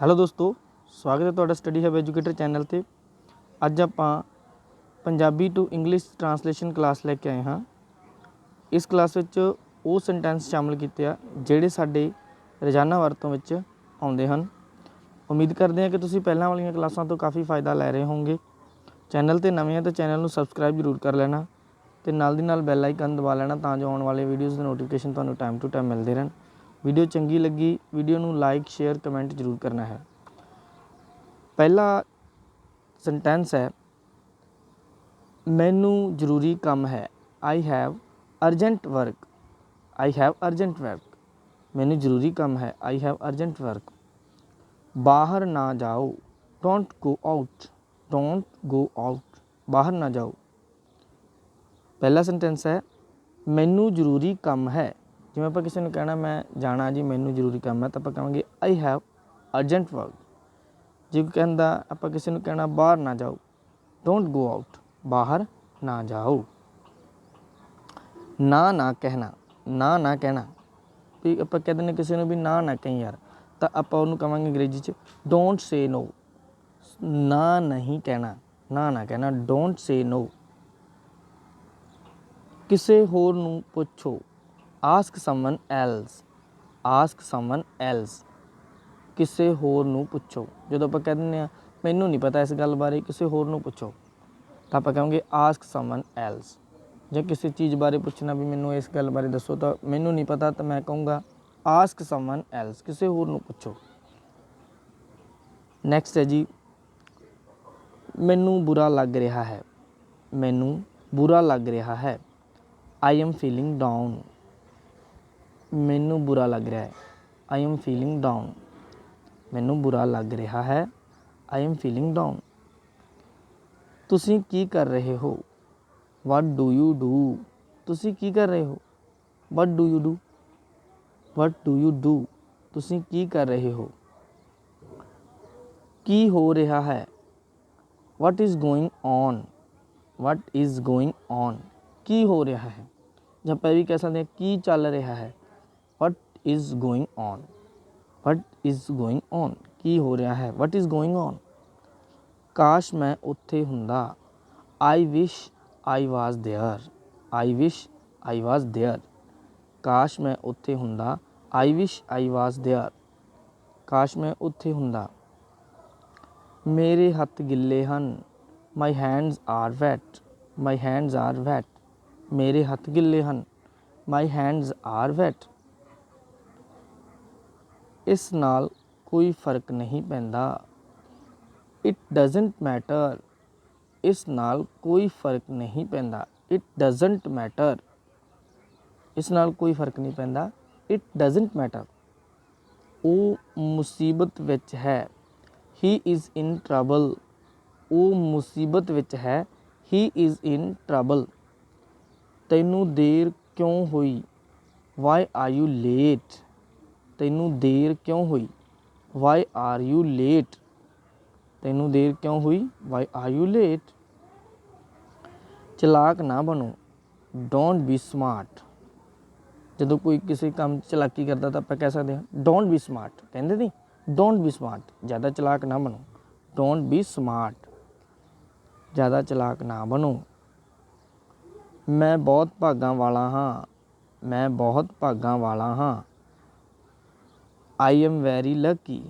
Hello ਦੋਸਤੋ, ਸਵਾਗਤ ਹੈ ਤੁਹਾਡਾ ਸਟੱਡੀ ਹਬ ਐਜੂਕੇਟਰ ਚੈਨਲ ਤੇ। ਅੱਜ ਆਪਾਂ Punjabi to English translation class ਲੈ ਕੇ ਆਏ ਹਾਂ। ਇਸ ਕਲਾਸ ਵਿੱਚ ਉਹ ਸੈਂਟੈਂਸ ਸ਼ਾਮਲ ਕੀਤੇ ਆ, ਜਿਹੜੇ ਸਾਡੇ ਰੋਜ਼ਾਨਾ ਵਰਤੋਂ ਵਿੱਚ ਆਉਂਦੇ ਹਨ। ਉਮੀਦ ਕਰਦੇ ਹਾਂ ਕਿ ਤੁਸੀਂ ਪਹਿਲਾਂ ਵਾਲੀਆਂ ਕਲਾਸਾਂ ਤੋਂ ਕਾਫੀ ਫਾਇਦਾ ਲੈ ਰਹੇ ਹੋਵੋਗੇ। ਚੈਨਲ ਤੇ ਨਵੇਂ ਆ ਤਾਂ ਚੈਨਲ ਨੂੰ ਸਬਸਕ੍ਰਾਈਬ ਜ਼ਰੂਰ ਕਰ ਲੈਣਾ ਤੇ ਨਾਲ ਦੀ ਨਾਲ ਬੈਲ ਆਈਕਨ ਦਬਾ ਲੈਣਾ ਤਾਂ ਜੋ ਆਉਣ ਵਾਲੇ ਵੀਡੀਓਜ਼ ਦੇ ਨੋਟੀਫਿਕੇਸ਼ਨ ਤੁਹਾਨੂੰ ਟਾਈਮ ਟੂ ਟਾਈਮ ਮਿਲਦੇ ਰਹਿਣ। ਵੀਡੀਓ ਚੰਗੀ ਲੱਗੀ, ਵੀਡੀਓ ਨੂੰ ਲਾਈਕ ਸ਼ੇਅਰ ਕਮੈਂਟ ਜ਼ਰੂਰ ਕਰਨਾ ਹੈ। ਪਹਿਲਾ ਸੈਂਟੈਂਸ ਹੈ, ਮੈਨੂੰ ਜ਼ਰੂਰੀ ਕੰਮ ਹੈ। I have urgent work I have urgent work ਮੈਨੂੰ ਜ਼ਰੂਰੀ ਕੰਮ ਹੈ। ਆਈ ਹੈਵ ਅਰਜੈਂਟ ਵਰਕ ਬਾਹਰ ਨਾ ਜਾਓ। Don't go out don't go out ਬਾਹਰ ਨਾ ਜਾਓ। ਪਹਿਲਾ ਸੈਂਟੈਂਸ ਹੈ, ਮੈਨੂੰ ਜ਼ਰੂਰੀ ਕੰਮ ਹੈ। ਜਿਵੇਂ ਆਪਾਂ ਕਿਸੇ ਨੂੰ ਕਹਿਣਾ, ਮੈਂ ਜਾਣਾ ਜੀ, ਮੈਨੂੰ ਜ਼ਰੂਰੀ ਕੰਮ ਹੈ, ਤਾਂ ਆਪਾਂ ਕਹਾਂਗੇ ਆਈ ਹੈਵ ਅਰਜੈਂਟ ਵਰਕ ਜੇ ਕੋਈ ਕਹਿੰਦਾ, ਆਪਾਂ ਕਿਸੇ ਨੂੰ ਕਹਿਣਾ, ਬਾਹਰ ਨਾ ਜਾਓ ਡੋਂਟ ਗੋ ਆਊਟ ਬਾਹਰ ਨਾ ਜਾਓ। ਨਾ ਨਾ ਕਹਿਣਾ, ਨਾ ਨਾ ਕਹਿਣਾ। ਵੀ ਆਪਾਂ ਕਹਿੰਦੇ ਨੇ ਕਿਸੇ ਨੂੰ ਵੀ ਨਾ ਨਾ ਕਹੀਂ ਯਾਰ, ਤਾਂ ਆਪਾਂ ਉਹਨੂੰ ਕਵਾਂਗੇ ਅੰਗਰੇਜ਼ੀ ਚ ਡੋਂਟ ਸੇ ਨੋ ਨਾ ਨਹੀਂ ਕਹਿਣਾ, ਨਾ ਨਾ ਕਹਿਣਾ ਡੋਂਟ ਸੇ ਨੋ ਕਿਸੇ ਹੋਰ ਨੂੰ ਪੁੱਛੋ। Ask someone else ask someone else ਕਿਸੇ ਹੋਰ ਨੂੰ ਪੁੱਛੋ। ਜਦੋਂ ਆਪਾਂ ਕਹਿ ਦਿੰਦੇ ਆ ਮੈਨੂੰ ਨਹੀਂ ਪਤਾ ਇਸ ਗੱਲ ਬਾਰੇ, ਕਿਸੇ ਹੋਰ ਨੂੰ ਪੁੱਛੋ। ਤਾਂ ਆਪਾਂ ਕਹਾਂਗੇ ਆਸਕ ਸਮਨ ਐਲਸ ਜੇ ਕਿਸੇ ਚੀਜ਼ ਬਾਰੇ ਪੁੱਛਣਾ ਵੀ, ਮੈਨੂੰ ਇਸ ਗੱਲ ਬਾਰੇ ਦੱਸੋ। ਤਾਂ ਮੈਨੂੰ ਨਹੀਂ ਪਤਾ, ਤਾਂ ਮੈਂ ਕਹੂੰਗਾ ਆਸਕ ਸਮਨ ਐਲਸ ਕਿਸੇ ਹੋਰ ਨੂੰ ਪੁੱਛੋ। ਨੈਕਸਟ ਹੈ ਜੀ, ਮੈਨੂੰ ਬੁਰਾ ਲੱਗ ਰਿਹਾ ਹੈ। ਮੈਨੂੰ ਬੁਰਾ ਲੱਗ ਰਿਹਾ ਹੈ। ਆਈ ਐਮ ਫੀਲਿੰਗ ਡਾਊਨ ਮੈਨੂੰ ਬੁਰਾ ਲੱਗ ਰਿਹਾ ਹੈ। ਆਈ ਐਮ ਫੀਲਿੰਗ ਡਾਊਨ ਮੈਨੂੰ ਬੁਰਾ ਲੱਗ ਰਿਹਾ ਹੈ। ਆਈ ਐਮ ਫੀਲਿੰਗ ਡਾਊਨ ਤੁਸੀਂ ਕੀ ਕਰ ਰਹੇ ਹੋ? ਵਾਟ ਡੂ ਯੂ ਡੂ ਤੁਸੀਂ ਕੀ ਕਰ ਰਹੇ ਹੋ? What do you do what do you do ਤੁਸੀਂ ਕੀ ਕਰ ਰਹੇ ਹੋ? ਕੀ ਹੋ ਰਿਹਾ ਹੈ? What is going on what is going on ਕੀ ਹੋ ਰਿਹਾ ਹੈ? ਜਾਂ ਆਪਾਂ ਇਹ ਵੀ ਕਹਿ ਸਕਦੇ ਹਾਂ ਕੀ ਚੱਲ ਰਿਹਾ ਹੈ? what is going on what is going on ਕੀ ਹੋ ਰਿਹਾ ਹੈ ਵਾਟ ਇਜ਼ ਗੋਇੰਗ ਔਨ ਕਾਸ਼ ਮੈਂ ਉੱਥੇ ਹੁੰਦਾ ਆਈ ਵਿਸ਼ ਆਈ ਵਾਸ there I wish I was there ਕਾਸ਼ ਮੈਂ ਉੱਥੇ ਹੁੰਦਾ ਆਈ ਵਿਸ਼ ਆਈ ਵਾਸ देयर ਕਾਸ਼ ਮੈਂ ਉੱਥੇ ਹੁੰਦਾ ਮੇਰੇ ਹੱਥ ਗਿੱਲੇ ਹਨ my hands are wet my hands are wet ਮੇਰੇ ਹੱਥ ਗਿੱਲੇ ਹਨ ਮਾਈ ਹੈਂਡਸ ਆਰ ਵੈਟ ਇਸ ਨਾਲ ਕੋਈ ਫ਼ਰਕ ਨਹੀਂ ਪੈਂਦਾ। ਇਟ ਡਸਨਟ ਮੈਟਰ ਇਸ ਨਾਲ ਕੋਈ ਫ਼ਰਕ ਨਹੀਂ ਪੈਂਦਾ। ਇਟ ਡਸਨਟ ਮੈਟਰ ਇਸ ਨਾਲ ਕੋਈ ਫ਼ਰਕ ਨਹੀਂ ਪੈਂਦਾ। ਇਟ ਡਸਨਟ ਮੈਟਰ ਉਹ ਮੁਸੀਬਤ ਵਿੱਚ ਹੈ। ਹੀ ਇਜ਼ ਇਨ ਟਰਬਲ ਉਹ ਮੁਸੀਬਤ ਵਿੱਚ ਹੈ। ਹੀ ਇਜ਼ ਇਨ ਟਰਬਲ ਤੈਨੂੰ ਦੇਰ ਕਿਉਂ ਹੋਈ? ਵਾਈ ਆਰ ਯੂ ਲੇਟ ਤੈਨੂੰ ਦੇਰ ਕਿਉਂ ਹੋਈ? ਵਾਈ ਆਰ ਯੂ ਲੇਟ ਤੈਨੂੰ ਦੇਰ ਕਿਉਂ ਹੋਈ? ਵਾਈ ਆਰ ਯੂ ਲੇਟ ਚਲਾਕ ਨਾ ਬਣੋ। ਡੋਂਟ ਬੀ ਸਮਾਰਟ ਜਦੋਂ ਕੋਈ ਕਿਸੇ ਕੰਮ ਚਲਾਕੀ ਕਰਦਾ ਤਾਂ ਆਪਾਂ ਕਹਿ ਸਕਦੇ ਹਾਂ ਡੋਂਟ ਬੀ ਸਮਾਰਟ ਕਹਿੰਦੇ ਨਹੀਂ? ਡੋਂਟ ਬੀ ਸਮਾਰਟ ਜ਼ਿਆਦਾ ਚਲਾਕ ਨਾ ਬਣੋ। ਡੋਂਟ ਬੀ ਸਮਾਰਟ ਜ਼ਿਆਦਾ ਚਲਾਕ ਨਾ ਬਣੋ। ਮੈਂ ਬਹੁਤ ਭਾਗਾਂ ਵਾਲਾ ਹਾਂ। ਮੈਂ ਬਹੁਤ ਭਾਗਾਂ ਵਾਲਾ ਹਾਂ। I am very lucky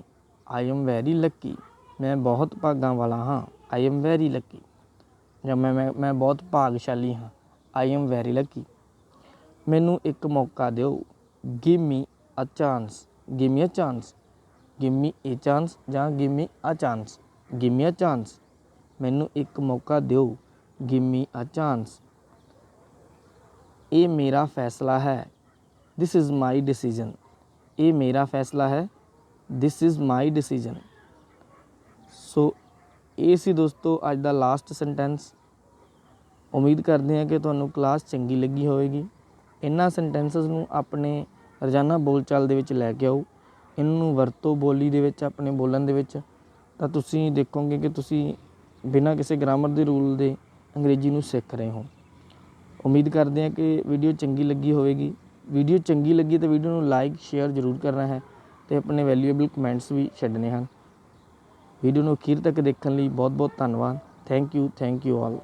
I am very lucky ਮੈਂ ਬਹੁਤ ਭਾਗਾਂ ਵਾਲਾ ਹਾਂ। ਆਈ ਐਮ ਵੈਰੀ ਲੱਕੀ ਜਾਂ ਮੈਂ ਮੈਂ ਮੈਂ ਬਹੁਤ ਭਾਗਸ਼ਾਲੀ ਹਾਂ। ਆਈ ਐਮ ਵੈਰੀ ਲੱਕੀ ਮੈਨੂੰ ਇੱਕ ਮੌਕਾ ਦਿਓ। Give me a chance give me a chance give me a chance ਜਾਂ give me a chance give me a chance ਮੈਨੂੰ ਇੱਕ ਮੌਕਾ ਦਿਓ। ਗਿਵ ਮੀ ਅ ਚਾਂਸ ਇਹ ਮੇਰਾ ਫੈਸਲਾ ਹੈ। ਦਿਸ ਇਜ਼ ਮਾਈ ਡਿਸੀਜਨ ਇਹ ਮੇਰਾ ਫੈਸਲਾ ਹੈ। This is my decision so ਇਹ ਸੀ ਦੋਸਤੋ ਅੱਜ ਦਾ ਲਾਸਟ ਸੈਂਟੈਂਸ ਉਮੀਦ ਕਰਦੇ ਹਾਂ ਕਿ ਤੁਹਾਨੂੰ ਕਲਾਸ ਚੰਗੀ ਲੱਗੀ ਹੋਵੇਗੀ। ਇਹਨਾਂ ਸੈਂਟੈਂਸਸ ਨੂੰ ਆਪਣੇ ਰੋਜ਼ਾਨਾ ਬੋਲਚਾਲ ਦੇ ਵਿੱਚ ਲੈ ਕੇ ਆਓ। ਇਹਨਾਂ ਨੂੰ ਵਰਤੋ ਬੋਲੀ ਦੇ ਵਿੱਚ, ਆਪਣੇ ਬੋਲਣ ਦੇ ਵਿੱਚ। ਤਾਂ ਤੁਸੀਂ ਦੇਖੋਗੇ ਕਿ ਤੁਸੀਂ ਬਿਨਾਂ ਕਿਸੇ ਗ੍ਰਾਮਰ ਦੇ ਰੂਲ ਦੇ ਅੰਗਰੇਜ਼ੀ ਨੂੰ ਸਿੱਖ ਰਹੇ ਹੋ। ਉਮੀਦ ਕਰਦੇ ਹਾਂ ਕਿ ਵੀਡੀਓ ਚੰਗੀ ਲੱਗੀ ਹੋਵੇਗੀ। ਵੀਡੀਓ ਚੰਗੀ ਲੱਗੀ ਤਾਂ ਵੀਡੀਓ ਨੂੰ ਲਾਈਕ, ਸ਼ੇਅਰ ਜ਼ਰੂਰ ਕਰਨਾ ਹੈ ਤੇ ਆਪਣੇ ਵੈਲਿਊਏਬਲ ਕਮੈਂਟਸ ਵੀ ਛੱਡਣੇ ਹਨ। ਵੀਡੀਓ ਨੂੰ ਅਖੀਰ ਤੱਕ ਦੇਖਣ ਲਈ ਬਹੁਤ ਬਹੁਤ ਧੰਨਵਾਦ। Thank you thank you all